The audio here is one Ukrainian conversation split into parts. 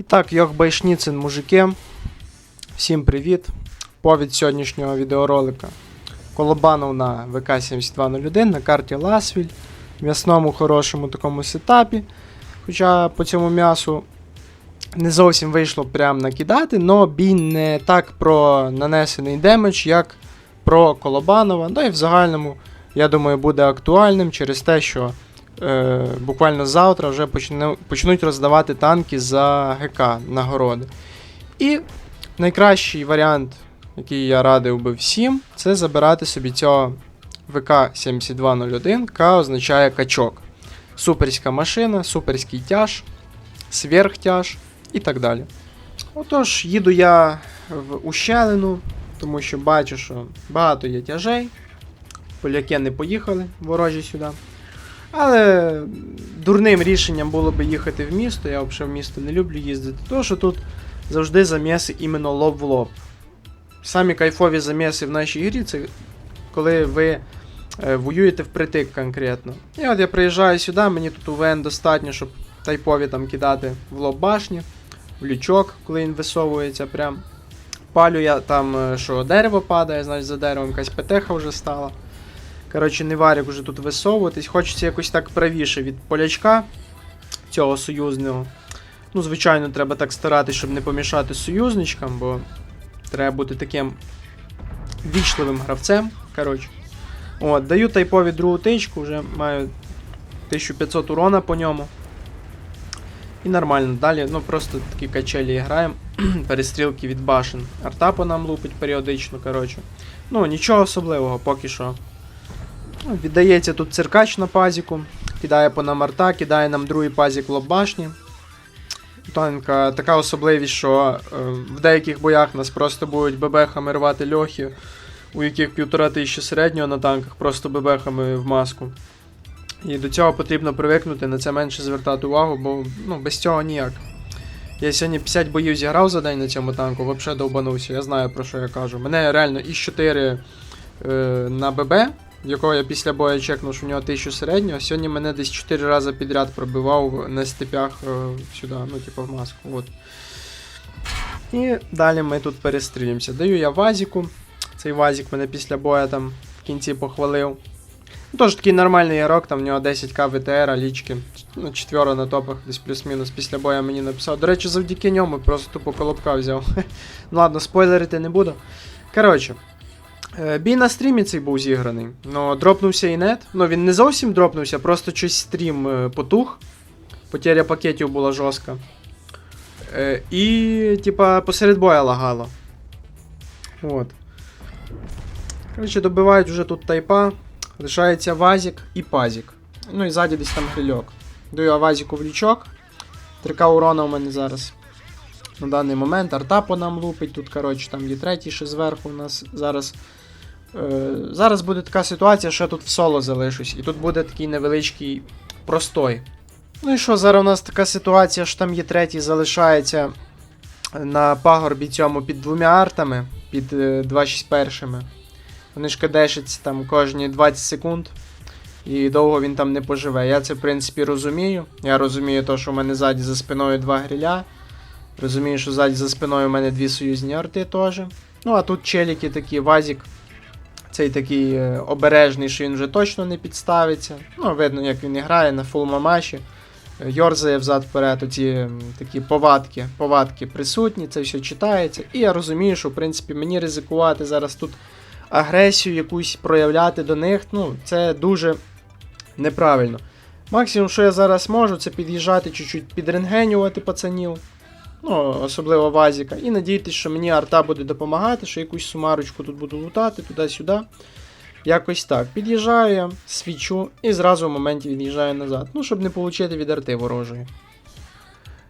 І так, Йох Байшніцин, мужики. Всім привіт. Повід сьогоднішнього відеоролика. Колобанов на ВК-7201 на карті Ласвіль. В м'ясному хорошому такому сетапі. Хоча по цьому м'ясу не зовсім вийшло прям накидати, але бій не так про нанесений демедж, як про Колобанова. Да і в загальному, я думаю, буде актуальним через те, що е, буквально завтра вже почне, почнуть роздавати танки за ГК нагороди. І найкращий варіант, який я радив би всім, це забирати собі цього ВК-7201, яка означає качок. Суперська машина, суперський тяж, сверхтяж і так далі. Отож, їду я в ущелину, тому що бачу, що багато є тяжей. Поляки не поїхали ворожі сюди. Але дурним рішенням було би їхати в місто. Я взагалі в місто не люблю їздити, тому що тут завжди заміси іменно лоб в лоб. Самі кайфові заміси в нашій грі це коли ви е, воюєте впритик конкретно. І от я приїжджаю сюди, мені тут УВН достатньо, щоб тайпові там кидати в лоб башні, в лючок, коли він висовується прям. Палю я там, е, що дерево падає, значить за деревом якась петеха вже стала. Коротше, не варік уже тут висовуватись. Хочеться якось так правіше від полячка цього союзного. Ну, звичайно, треба так старатися, щоб не помішати союзничкам, бо треба бути таким вічливим гравцем. Коротше. От, даю тайпові другу тичку, вже маю 1500 урона по ньому. І нормально. Далі, ну просто такі качелі граємо. Перестрілки від башен. Арта по нам лупить періодично, коротше. Ну, нічого особливого, поки що. Ну, Віддається тут циркач на пазіку, кидає по нам арта, кидає нам другий пазік в лоб башні. Тоненька така особливість, що е, в деяких боях нас просто будуть бебехами рвати льохи, у яких півтора тисячі середнього на танках, просто бебехами в маску. І до цього потрібно привикнути, на це менше звертати увагу, бо ну, без цього ніяк. Я сьогодні 50 боїв зіграв за день на цьому танку, взагалі довбанувся, я знаю про що я кажу. Мене реально із 4 е, на ББ, якого я після бою чекнув, що в нього 1000 середнього. Сьогодні мене десь 4 рази підряд пробивав на степях е, сюди, ну, типу, в маску. От. І далі ми тут перестрілюємося. Даю я вазіку. Цей вазік мене після бою там в кінці похвалив. Ну, Тож такий нормальний ярок, там в нього 10к ВТР, лічки. Ну, четверо на топах, десь плюс-мінус після бою мені написав. До речі, завдяки ньому просто тупо колобка взяв. ну ладно, спойлерити не буду. Коротше. Е, Бій на стрімі цей був зіграний. Ну, дропнувся і нет. Ну, він не зовсім дропнувся, просто щось стрім е, потух. Потеря пакетів була жорстка. Е, і, типа, посеред боя лагало. От. Коротше, добивають вже тут тайпа. Лишається вазік і пазік. Ну і ззаді десь там грильок. Даю вазіку в лючок. 3К урона у мене зараз. На даний момент арта по нам лупить. Тут, коротше, там є третій ще зверху у нас зараз. Е, зараз буде така ситуація, що я тут в соло залишусь. І тут буде такий невеличкий простой. Ну і що, зараз у нас така ситуація, що там є третій, залишається на пагорбі цьому під двома артами, під е, 261. Вони ж кадешаться там кожні 20 секунд. І довго він там не поживе. Я це, в принципі, розумію. Я розумію, то, що в мене ззаді за спиною два гриля. Розумію, що ззаді за спиною у мене дві союзні арти теж. Ну, а тут челіки такі, вазік. Цей такий е, обережний, що він вже точно не підставиться. Ну, видно, як він грає на фул мамаші. Е, Йорзає взад-вперед, оці такі повадки, повадки присутні, це все читається. І я розумію, що в принципі мені ризикувати зараз тут агресію якусь проявляти до них, ну, це дуже неправильно. Максимум, що я зараз можу, це під'їжджати чуть-чуть підрентгенювати пацанів. Ну, особливо Вазіка. І надіятися, що мені арта буде допомагати, що якусь сумарочку тут буду лутати, туди-сюди. Якось так. Під'їжджаю я, свічу і зразу в моменті від'їжджаю назад. Ну, щоб не отримати від арти ворожої.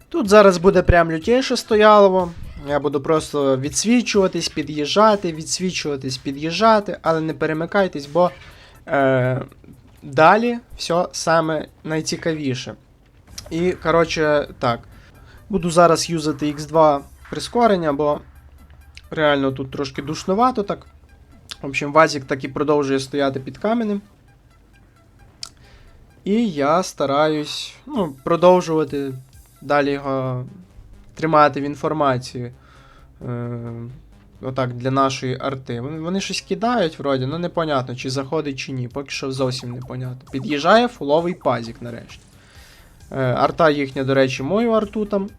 Тут зараз буде прям лютіше стоялово. Я буду просто відсвічуватись, під'їжджати, відсвічуватись, під'їжджати, але не перемикайтесь, бо е, далі все саме найцікавіше. І, коротше, так. Буду зараз юзати X2 прискорення, бо реально тут трошки душновато так. В общем, Вазік так і продовжує стояти під каменем. І я стараюсь ну, продовжувати далі його тримати в інформації. Е, отак, для нашої арти. Вони, вони щось кидають, вроді, ну непонятно, чи заходить, чи ні. Поки що зовсім непонятно. Під'їжджає фуловий пазік нарешті. Е, арта їхня, до речі, мою арту там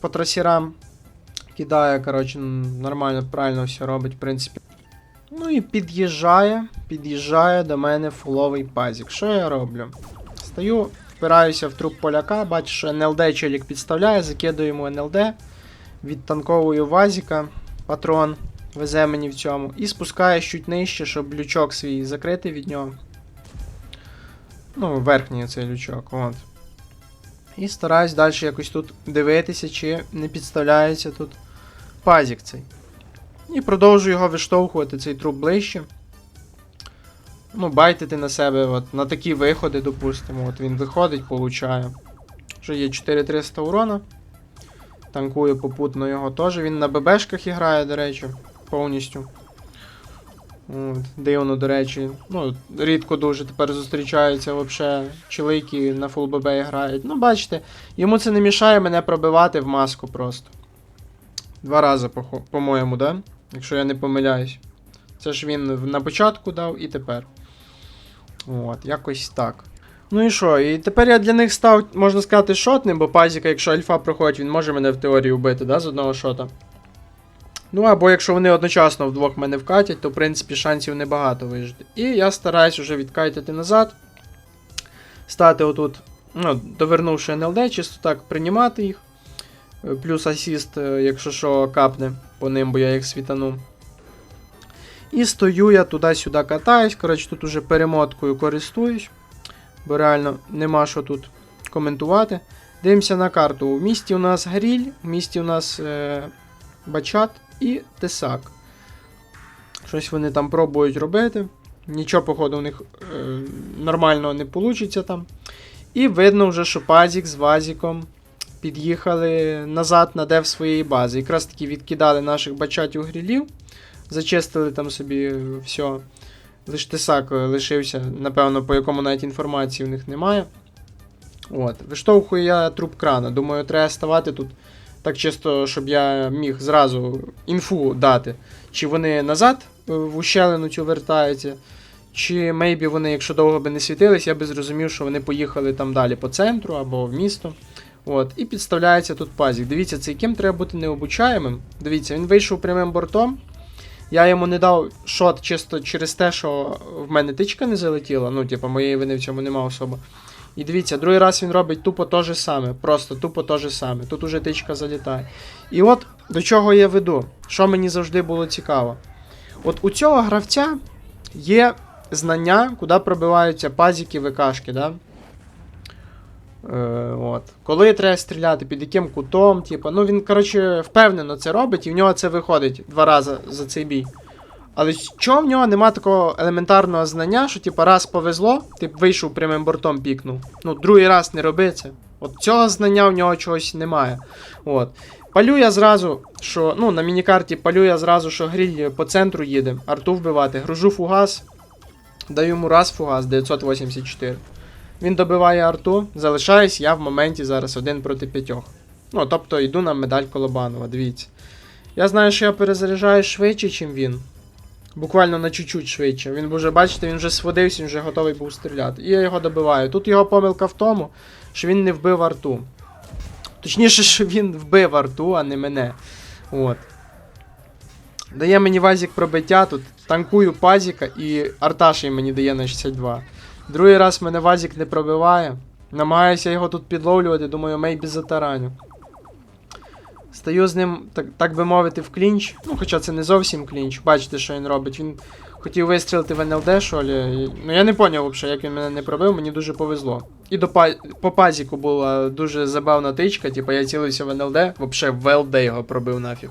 по трасірам кидає, коротше, нормально, правильно все робить, в принципі. Ну і під'їжджає, під'їжджає до мене фуловий пазік. Що я роблю? Стою, впираюся в труп поляка, бачу, що НЛД челік підставляє, закидую йому НЛД, відтанковую вазіка, патрон везе мені в цьому, і спускаю чуть нижче, щоб лючок свій закрити від нього. Ну, верхній цей лючок, от. І стараюсь далі якось тут дивитися, чи не підставляється тут пазік цей. І продовжую його виштовхувати цей труп ближче. Ну, байтити на себе, от, на такі виходи, допустимо. От він виходить, получає. Вже є 4300 урона. Танкую попутно його теж. Він на ББшках грає, до речі, повністю. Дивно, до речі. Ну, рідко дуже тепер зустрічаються взагалі чоловіки на фул ББ грають. Ну, бачите, йому це не мішає мене пробивати в маску просто. Два рази, по-моєму, да? Якщо я не помиляюсь. Це ж він на початку дав і тепер. От, якось так. Ну і що? І тепер я для них став, можна сказати, шотним, бо пазіка, якщо альфа проходить, він може мене в теорії вбити, да, з одного шота. Ну, або якщо вони одночасно вдвох мене вкатять, то в принципі шансів небагато вижити. І я стараюсь вже відкатити назад. Стати отут, ну, довернувши НЛД, чисто так приймати їх. Е, Плюс асіст, е, якщо що, капне по ним, бо я їх світану. І стою я туди-сюди катаюсь. Коротше, тут уже перемоткою користуюсь. Бо реально нема що тут коментувати. Дивимося на карту. В місті у нас гріль, в місті у нас е, бачат і тесак. Щось вони там пробують робити. Нічого, походу, у них е, нормального не вийде там. І видно вже, що Пазік з Вазіком під'їхали назад на дев своєї бази. Якраз таки відкидали наших бачатів грілів, зачистили там собі все. Лиш тесак лишився, напевно, по якому навіть інформації в них немає. От. Виштовхую я труп крана. Думаю, треба ставати тут так чисто, щоб я міг зразу інфу дати. Чи вони назад е, в ущелину цю вертаються, чи мейбі вони, якщо довго би не світились, я би зрозумів, що вони поїхали там далі по центру або в місто. От, і підставляється тут пазік. Дивіться, цей ким треба бути необучаємим. Дивіться, він вийшов прямим бортом. Я йому не дав шот чисто через те, що в мене тичка не залетіла. Ну, типу, моєї вини в цьому нема особо. І дивіться, другий раз він робить тупо те же саме. Просто тупо те же саме. Тут уже тичка залітає. І от до чого я веду, що мені завжди було цікаво. От у цього гравця є знання, куди пробиваються пазіки, ВКшки, да? Е, от. Коли треба стріляти, під яким кутом, типу, ну він, коротше, впевнено це робить, і в нього це виходить два рази за цей бій. Але що в нього нема такого елементарного знання, що типу, раз повезло, ти вийшов прямим бортом пікнув. Ну, другий раз не роби це. От цього знання в нього чогось немає. От. Палю я зразу, що ну, на мінікарті палю я зразу, що гріль по центру їде, арту вбивати, гружу фугас, даю йому раз фугас 984. Він добиває арту, залишаюсь я в моменті зараз один проти п'ятьох. Ну, тобто йду на медаль Колобанова, дивіться. Я знаю, що я перезаряджаю швидше, ніж він. Буквально на чуть-чуть швидше. Він вже, бачите, він вже сводився, він вже готовий був стріляти. І я його добиваю. Тут його помилка в тому, що він не вбив арту. Точніше, що він вбив арту, а не мене. От. Дає мені вазік пробиття тут, танкую пазіка і арта мені дає на 62. Другий раз мене вазік не пробиває. Намагаюся його тут підловлювати, думаю, мейбі затараню. Стаю з ним, так, так би мовити, в клінч. Ну, хоча це не зовсім клінч. Бачите, що він робить. Він хотів вистрілити в НЛД, що лі. Ну я не поняв взагалі, як він мене не пробив, мені дуже повезло. І до па... по пазіку була дуже забавна тичка, типу я цілився в НЛД, взагалі в ЛД його пробив нафіг.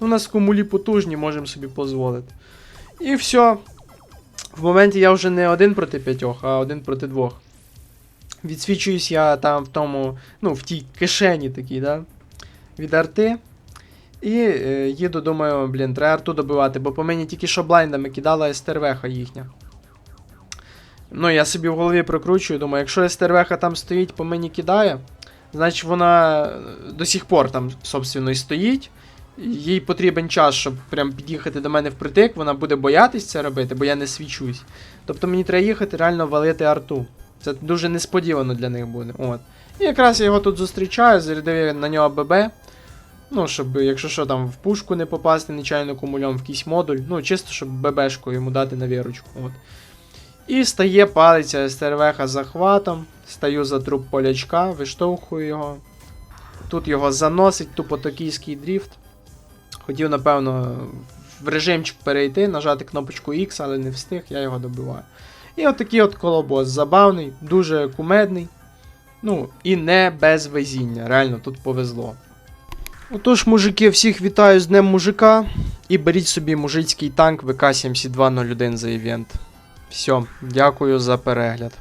Ну, у нас кумулі потужні, можемо собі дозволити. І все. В моменті я вже не один проти п'ятьох, а один проти двох. Відсвічуюсь я там в тому, ну, в тій кишені такій, да? Від арти. І е, їду, думаю, блін, треба арту добивати, бо по мені тільки що блайндами кидала стервеха їхня. Ну, я собі в голові прокручую, думаю, якщо стервеха там стоїть, по мені кидає, Значить, вона е, до сих пор там, собственно, і стоїть. Їй потрібен час, щоб прям під'їхати до мене впритик, вона буде боятись це робити, бо я не свічусь. Тобто мені треба їхати реально валити арту. Це дуже несподівано для них буде. От. І якраз я його тут зустрічаю, зарядив на нього ББ. Ну, щоб, якщо що, там в пушку не попасти нечайно кумульом в якийсь модуль. Ну, чисто, щоб ББшку йому дати на вірочку. От. І стає палиця СТРВХ захватом. Стаю за труп полячка, виштовхую його. Тут його заносить, тупо токійський дріфт. Хотів, напевно, в режимчик перейти, нажати кнопочку X, але не встиг, я його добиваю. І отакий от колобос. Забавний, дуже кумедний. Ну, і не без везіння. Реально, тут повезло. Отож, мужики, всіх вітаю з Днем мужика. І беріть собі мужицький танк ВК-7201 за івент. Все, дякую за перегляд.